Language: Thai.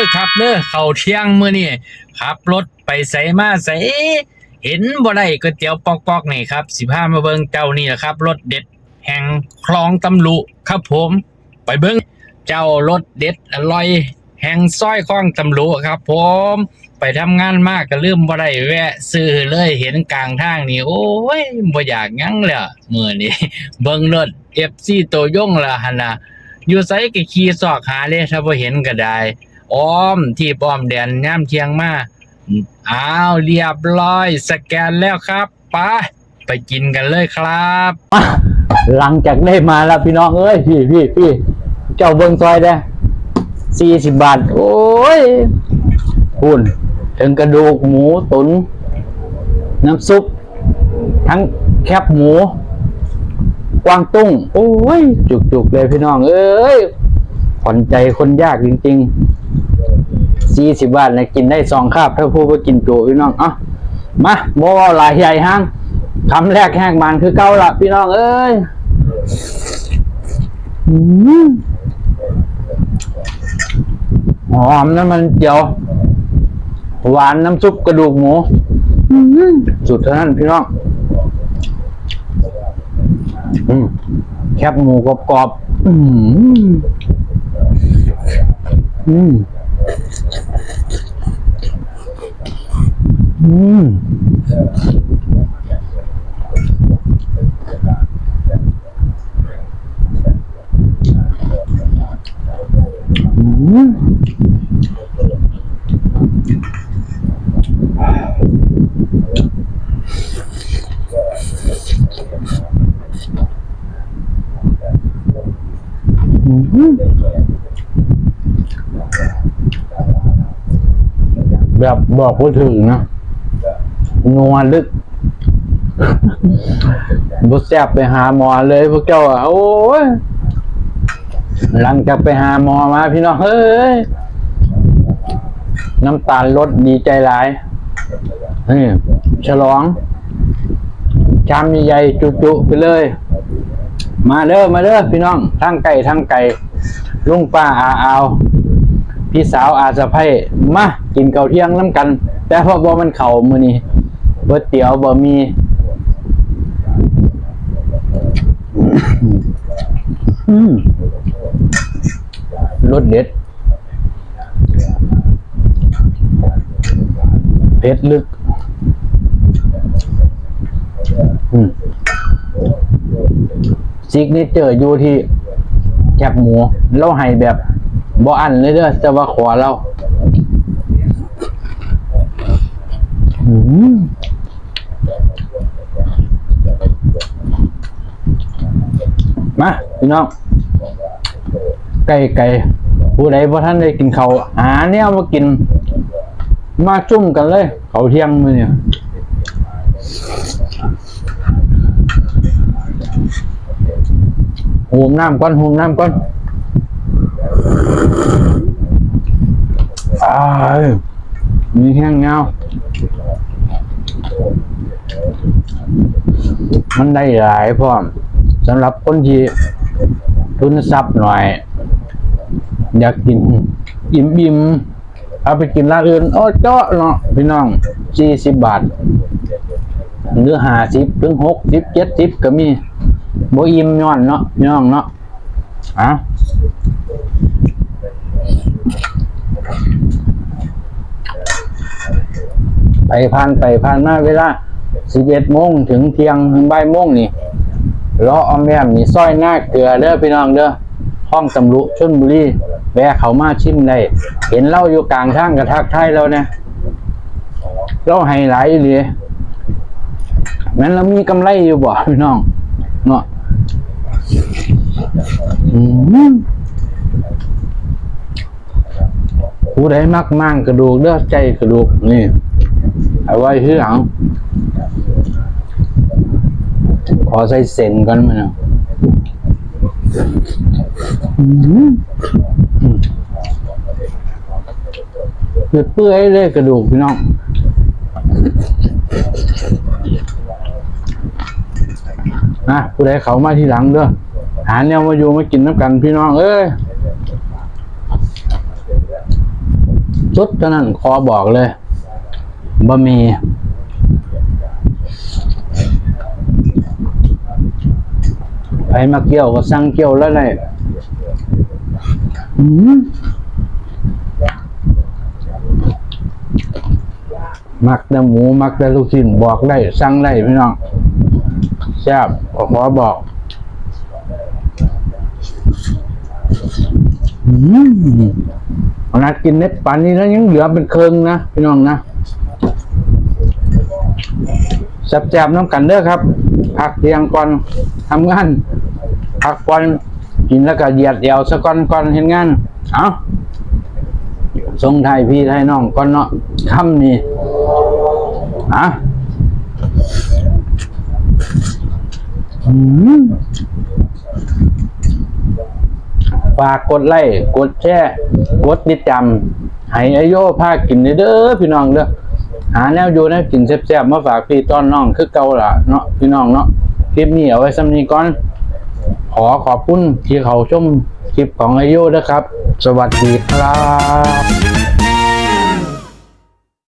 อครับเด้อเข้าเที่ยงมื้อนี้ขับรถไปไสมาไสเห็นบ่ได้ก๋วยเตี๋ยวปอกๆนี่ครับสิพามาเบิ่งเจ้านี่แหละครับรถเด็ดแห่งคลองตำลุครับผม ไปเบิ่งเจ้ารถเด็ดอร่อย แห่งซอยคลองตำลุครับ ผม ไปทำงานมากก็ลืมบ่ได้แวะ ซื้อเลยเห็นกลางทางนี่โอ้ยบ่อยากหยังเลยมื้อนี้เบิ่งรถ FC ตัวยงละหั่นน่ะอยู่ไสก็ขี่ซอกหาเลยถ้าบ่เห็นก็ได้ อ้อมที่ป้อมแดนย่ามเทียงมาอ้าวเรียบร้อย สแกนแล้วครับไปไปกินกันเลยครับ หลังจากได้มาแล้วพี่น้องเอ้ยพี่พี่พี่เจ้าเบิ้งซอยได้สี่สิบบาท โอ้ยคุณถึงกระดูกหมูตุน น้ำซุป ทั้งแคบหมู กวางตุ้ง โอ้ย จุกๆเลยพี่น้อง เอ้ยขวัญใจคนยากจริง ๆ สี่สิบบาทเนี่ยกินได้สองคาบถ้าพูดว่ากินโจพี่น้องเอะมาโบเอาหลายใหญ่ห้างคำแรกแห้งมันคือเก้าละพี่น้องเอ้ยอืมหอมน้ำมันเจียว หวานน้ำซุปกระดูกหมูสุดเท่านั้นพี่น้องแคบหมูกรอบๆอืม อืมอืมอืมแบบบอกว่าถึงนะ นัวลึกบุแซบไปหาหมอเลยพวกเจ้าอะโอ้ยหลังจากไปหาหมอมา พี่น้องเฮ้ย น้ำตาลลดดีใจหลายนี่ฉลอง ชามใหญ่จุๆไปเลย มาเด้อมาเด้อพี่น้องทั้งไก่ทั้งไก่ลุงป้าอาอาวพี่สาวอาสะไพมากินเกาเที่ยงน้ำกัน แต่พอบ่มันเข่ามือนี้ ก๋วยเตี๋ยวบ่มีอืมรสเด็ดเผ็ดลึกอืมซิกเนเจอร์อยู่ที่แคบหมูเราให้แบบบ่อันเลยเด้อแต่ว่าขอเรา อืม มาพี่น้อง ไก่ไก่ผู้ใดบ่ท่านได้กินเขาหาเนี่ยมากิน มาจุ่มกันเลย เขาเที่ยงมื้อเนี่ยหูมน้ำก่อนหูมน้ำก่อนอ้ายมีแห้งเงามันได้หลายพร้อม สำหรับคนที่ทุนทรัพย์หน่อย อยากกินอิ่มอิ่มๆเอาไปกินร้านอื่น โอ้เจาะเนาะพี่น้องสี่สิบบาท หรือห้าสิบถึงหกสิบเจ็ดสิบก็มีบ่อิ่มย้อนเนาะพี่น้องเนาะอะไปผ่านไปผ่านมาเวลาสิบเอ็ดโมงถึงเที่ยงถึงบ่ายโมงนี่ รอออมแอมนี่ซอยหน้าเกลือเด้อพี่น้องเด้อห้องตำรุชนบุรีแวะเขามาชิมได้เห็นเล่าอยู่กลางทางกระทักทยแล้วเนี่ยเราให้หลายอีหลีแม้นเรามีกำไรอยู่บ่พี่น้องเนาะผู้ใดมักมั่งกระดูกเลือดใจกระดูกนี่เอาไว้ที่หลัง ขอใส่เส้นก่อนมาเนาะอืมอืมเปื่อยเลยกระดูกพี่น้องนะผู้ใดเขามาที่หลังเด้อหาแนวมาอยู่มากินน้ำกันพี่น้อง เอ้ยสุดเท่านั้นขอบอกเลยบะหมี่ ไปมาเกี่ยวก็สั่งเกี่ยวแล้วเลยอืมมักแต่หมู มักแต่ลูกชิ้นบอกได้สั่งได้พี่น้องแซ่บขอบอกอืมขนาดกินเน็ตปานนี้แล้วยังเหลือเป็นเคิงนะพี่น้องนะแซ่บๆน้ำกันเด้อครับ พักเที่ยงก่อนทำงาน พักก่อนกินแล้วก็เหยียดเดี่ยวสะก่อนก่อนเห็นงานเอาทรงไทยพี่ไทยน้องก่อนเนาะค่ำนี่อะอืมฝากกดไลค์กดแชร์กดติดตามให้อโยพากินเด้อพี่น้องเด้อหาแนวอยู่นวกินแซ่บๆมาฝากพี่ต้อนน้องคือเก่าล่ะเนาะพี่น้องเนาะคลิปนี้เอาไว้สำนี้ก่อน ขอขอบคุณที่เขาชมคลิปของอายุนะครับ สวัสดีครับ